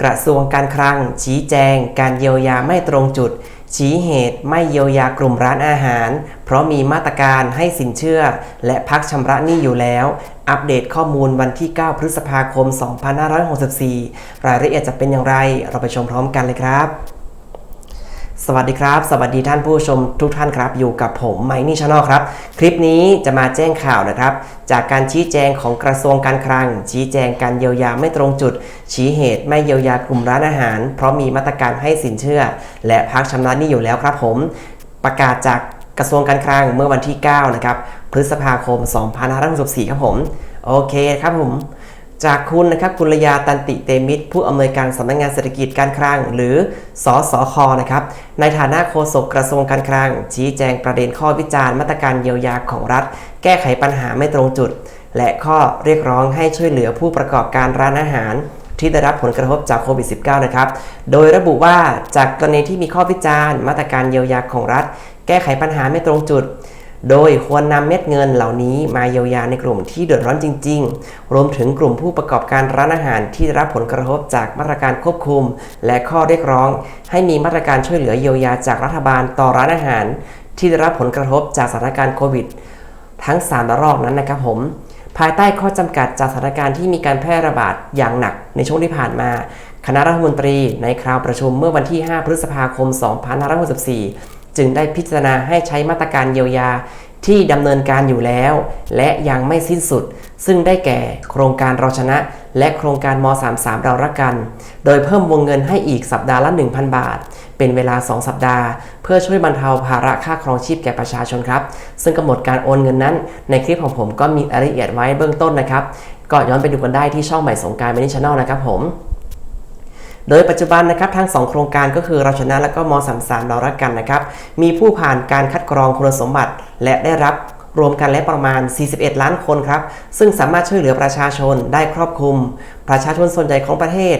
กระทรวงการคลัง ชี้แจง การเยียวยาไม่ตรงจุด ชี้เหตุไม่เยียวยากลุ่มร้านอาหาร เพราะมีมาตรการให้สินเชื่อ และพักชำระหนี้อยู่แล้ว อัปเดตข้อมูลวันที่ 9 พฤษภาคม 2564 รายละเอียดจะเป็นอย่างไร เราไปชมพร้อมกันเลยครับ สวัสดีครับ สวัสดีท่านผู้ชมทุกท่านครับ อยู่กับผมไมนี่ชาแนลครับ คลิปนี้จะมาแจ้งข่าวนะครับ จากการชี้แจงของกระทรวงการคลัง ชี้แจงการเยียวยาไม่ตรงจุด ชี้เหตุไม่เยียวยากลุ่มร้านอาหาร เพราะมีมาตรการให้สินเชื่อ และพักชำระหนี้อยู่แล้วครับ ผมประกาศจากกระทรวงการคลังเมื่อวันที่ 9 นะครับ พฤษภาคม 2564 ครับผม โอเคครับผม จากคุณนะครับกุณลยาตันติเตมิตร ผู้อำนวยการสำนักงานเศรษฐกิจการคลัง หรือสสคอนะครับในฐานะโฆษกกระทรวงการคลัง ชี้แจงประเด็นข้อวิจารณ์มาตรการเยียวยาของรัฐ แก้ไขปัญหาไม่ตรงจุด และข้อเรียกร้องให้ช่วยเหลือผู้ประกอบการร้านอาหาร ที่ได้รับผลกระทบจากโควิด -19 นะครับโดยระบุว่าจากกรณีที่มีข้อวิจารณ์ มาตรการเยียวยาของรัฐ แก้ไขปัญหาไม่ตรงจุด โดยควรนำเม็ดเงินเหล่านี้มาเยียวยาในกลุ่มที่เดือดร้อนจริง ๆ รวมถึงกลุ่มผู้ประกอบการร้านอาหารที่ได้รับผลกระทบจากมาตรการควบคุม และข้อเรียกร้อง ให้มีมาตรการช่วยเหลือเยียวยาจากรัฐบาลต่อร้านอาหาร ที่ได้รับผลกระทบจากสถานการณ์โควิด ทั้ง3ระลอกนั้นนะครับผมภายใต้ข้อจำกัดจากสถานการณ์ที่มีการแพร่ระบาดอย่างหนักในช่วงที่ผ่านมา คณะรัฐมนตรีในคราวประชุมเมื่อวันที่ 5 พฤษภาคม 2564 จึงได้พิจารณาให้ใช้มาตรการเยียวยาที่ดำเนินการอยู่แล้ว และยังไม่สิ้นสุด ซึ่งได้แก่โครงการเราชนะ และโครงการม 33 เรารักกัน โดยเพิ่มวงเงินให้อีกสัปดาห์ละ 1,000 บาท เป็นเวลา 2 สัปดาห์ เพื่อช่วยบรรเทาภาระค่าครองชีพแก่ประชาชนครับ ซึ่งกำหนดการโอนเงินนั้น ในคลิปของผมก็มีรายละเอียดไว้เบื้องต้นนะครับ ก็ย้อนไปดูกันได้ที่ช่องใหม่สงการมินิชแนลนะครับผม โดยปัจจุบันนะครับทั้ง 2 โครงการก็คือเราชนะและก็ม 33 เรารักกันนะครับ มีผู้ผ่านการคัดกรองคุณสมบัติ และได้รับรวมกันแล้วประมาณ 41 ล้านคนครับ ซึ่งสามารถช่วยเหลือประชาชนได้ครอบคลุม ประชาชนส่วนใหญ่ของประเทศ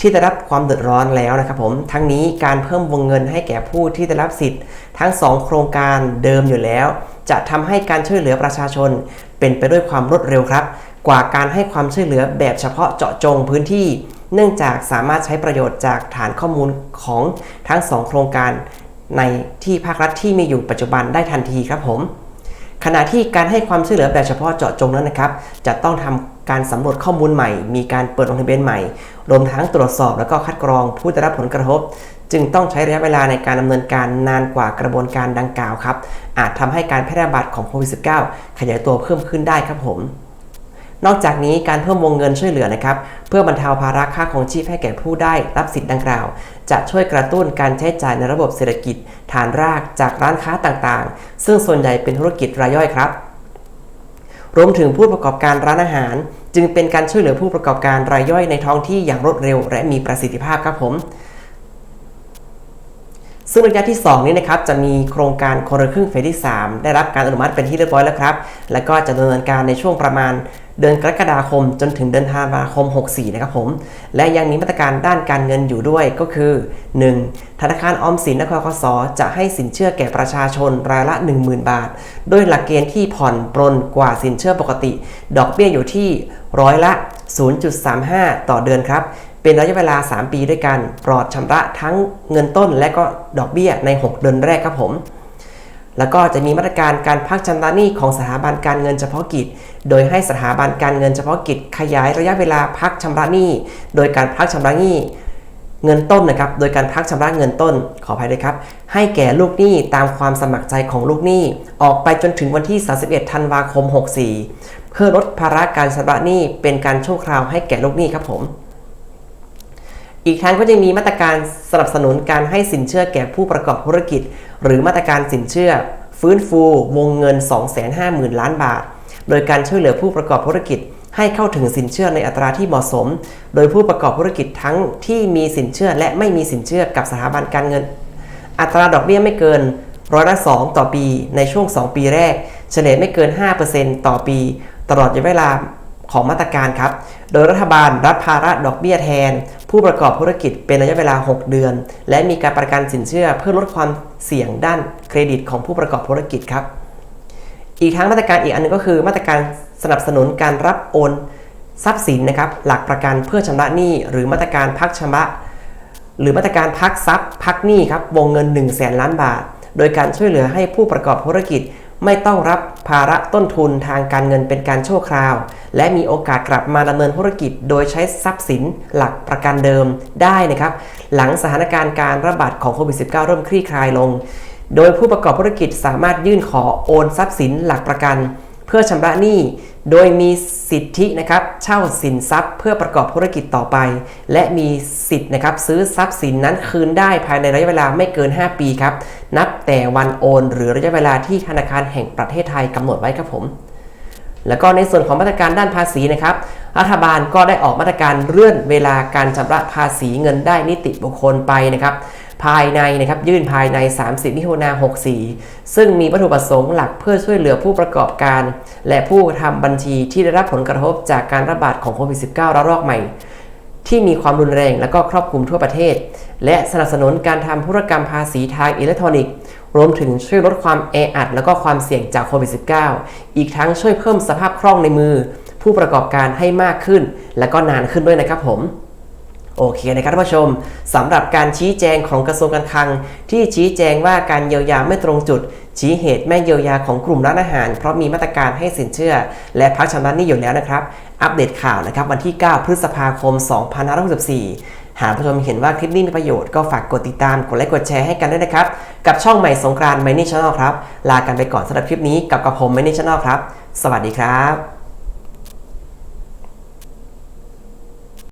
ที่ได้รับความเดือดร้อนแล้วนะครับผม ทั้งนี้การเพิ่มวงเงินให้แก่ผู้ที่ได้รับสิทธิ์ ทั้ง 2 โครงการเดิมอยู่แล้ว จะทำให้การช่วยเหลือประชาชน เป็นไปด้วยความรวดเร็วครับ กว่าการให้ความช่วยเหลือแบบเฉพาะเจาะจงพื้นที่ เนื่องจากสามารถใช้ประโยชน์จากฐานข้อมูลของทั้ง 2 โครงการ ในที่ภาครัฐที่มีอยู่ปัจจุบันได้ทันทีครับผม ขณะที่การให้ความช่วยเหลือแบบเฉพาะเจาะจงนั้นนะครับ จะต้องทำการสำรวจข้อมูลใหม่ มีการเปิดลงทะเบียนใหม่ รวมทั้งตรวจสอบและก็คัดกรองผู้ได้รับผลกระทบ จึงต้องใช้ระยะเวลาในการดำเนินการนานกว่ากระบวนการดังกล่าวครับ อาจทำให้การแพร่ระบาดของโควิด -19 ขยายตัวเพิ่มขึ้นได้ครับผม นอกจากนี้การเพิ่มวงเงินช่วยเหลือนะครับ เพื่อบรรเทาภาระค่าของชีพให้แก่ผู้ได้รับสิทธิ์ดังกล่าว จะช่วยกระตุ้นการใช้จ่ายในระบบเศรษฐกิจ ฐานรากจากร้านค้าต่างๆ ซึ่งส่วนใหญ่เป็นธุรกิจรายย่อยครับรวมถึงผู้ประกอบการร้านอาหาร จึงเป็นการช่วยเหลือผู้ประกอบการรายย่อยในท้องที่อย่างรวดเร็ว และมีประสิทธิภาพครับผม ซึ่งระยะที่ 2 นี้นะครับจะมีโครงการคนละครึ่งเฟสที่ 3 ได้รับการอนุมัติเป็นที่เรียบร้อยแล้วครับ และก็จะดำเนินการในช่วงประมาณ เดือนกรกฎาคมจนถึงเดือนธันวาคม 64 นะครับผม และยังมีมาตรการด้านการเงินอยู่ด้วยก็คือ 1. ธนาคารออมสินและคคสจะให้สินเชื่อแก่ประชาชนรายละ 10,000 บาท โดยหลักเกณฑ์ที่ผ่อนปรนกว่าสินเชื่อปกติ ดอกเบี้ยอยู่ที่ร้อยละ 0.35 ต่อเดือนครับเป็นระยะเวลา 3 ปีด้วยกัน ปลอดชำระทั้งเงินต้นและก็ดอกเบี้ยใน 6 เดือนแรกครับผม แล้วก็จะมีมาตรการการพักชำระหนี้ของสถาบันการเงินเฉพาะกิจ โดยให้สถาบันการเงินเฉพาะกิจ ขยายระยะเวลาพักชำระหนี้ โดยการพักชำระหนี้เงินต้นนะครับ โดยการพักชำระเงินต้น ขออภัยด้วยครับ ให้แก่ลูกหนี้ตามความสมัครใจของลูกหนี้ ออกไปจนถึงวันที่ 31 ธันวาคม 64 เพื่อลดภาระการชำระหนี้เป็นการชั่วคราวให้แก่ลูกหนี้ครับผม อีกทั้งก็ยังมีมาตรการสนับสนุนการให้สินเชื่อแก่ผู้ประกอบธุรกิจ หรือมาตรการสินเชื่อ ฟื้นฟูวงเงิน 250,000 ล้านบาท โดยการช่วยเหลือผู้ประกอบธุรกิจ ให้เข้าถึงสินเชื่อในอัตราที่เหมาะสม โดยผู้ประกอบธุรกิจทั้งที่มีสินเชื่อและไม่มีสินเชื่อกับสถาบันการเงิน อัตราดอกเบี้ยไม่เกินร้อยละ2ต่อปีในช่วง 2 ปีแรก เฉลี่ยไม่เกิน 5%ต่อปี ตลอดระยะเวลาของมาตรการครับ โดยรัฐบาลรับภาระดอกเบี้ยแทน ผู้ประกอบธุรกิจเป็นระยะเวลา 6 เดือน และมีการประกันสินเชื่อเพื่อลดความเสี่ยงด้านเครดิตของผู้ประกอบธุรกิจครับ อีกทั้งมาตรการอีกอันหนึงก็คือ มาตรการสนับสนุนการรับโอนทรัพย์สินนะครับหลักประกันเพื่อชำระหนี้หรือมาตรการพักชำระหรือมาตรการพักทรัพย์พักหนี้ครับวงเงิน 1 0 0 0 0แสนล้านบาท โดยการช่วยเหลือให้ผู้ประกอบธุรกิจ ไม่ต้องรับภาระต้นทุนทางการเงินเป็นการชั่วคราว และมีโอกาสกลับมาดำเนินธุรกิจ โดยใช้ทรัพย์สินหลักประกันเดิมได้นะครับ หลังสถานการณ์การระบาดของโควิด -19 เริ่มคลี่คลายลง โดยผู้ประกอบธุรกิจสามารถยื่นขอโอนทรัพย์สินหลักประกัน เพื่อชำระหนี้โดยมีสิทธินะครับเช่าสินทรัพย์ เพื่อประกอบธุรกิจต่อไป และมีสิทธินะครับซื้อทรัพย์สินนั้นคืนได้ภายในระยะเวลาไม่เกิน 5 ปีครับนับแต่วันโอน หรือระยะเวลาที่ธนาคารแห่งประเทศไทยกำหนดไว้ครับผม แล้วก็ในส่วนของมาตรการด้านภาษีนะครับรัฐบาลก็ได้ออกมาตรการเลื่อนเวลาการชำระภาษีเงินได้นิติบุคคลไปนะครับ ภายในนะครับยื่นภายใน 30 มิถุนา64 ซึ่งมีวัตถุประสงค์หลักเพื่อช่วยเหลือผู้ประกอบการ และผู้ทำบัญชีที่ได้รับผลกระทบจากการระบาดของโควิด -19 ระลอกใหม่ ที่มีความรุนแรงและก็ครอบคลุมทั่วประเทศ และสนับสนุนการทำธุรกรรมภาษีทางอิเล็กทรอนิกส์รวมถึงช่วยลดความแออัด และก็ความเสี่ยงจากโควิด -19 อีกทั้งช่วยเพิ่มสภาพคล่องในมือ ผู้ประกอบการให้มากขึ้น และก็นานขึ้นด้วยนะครับผม โอเคนะครับท่านผู้ชมสำหรับการชี้แจงของกระทรวงการคลัง ที่ชี้แจงว่าการเยียวยาไม่ตรงจุด ชี้เหตุไม่เยียวยาของกลุ่มร้านอาหาร เพราะมีมาตรการให้สินเชื่อ และพักชำระหนี้อยู่แล้วนะครับ อัปเดตข่าวนะครับวันที่ 9 พฤษภาคม 2564 หากผู้ชมเห็นว่าคลิปนี้มีประโยชน์ก็ฝากกดติดตามกดไลค์กดแชร์ให้กันด้วยนะครับ กับช่องใหม่สงกรานต์ Mini Channel ครับลากันไปก่อนสำหรับคลิปนี้กับกับผม Mini Channel ครับ สวัสดีครับ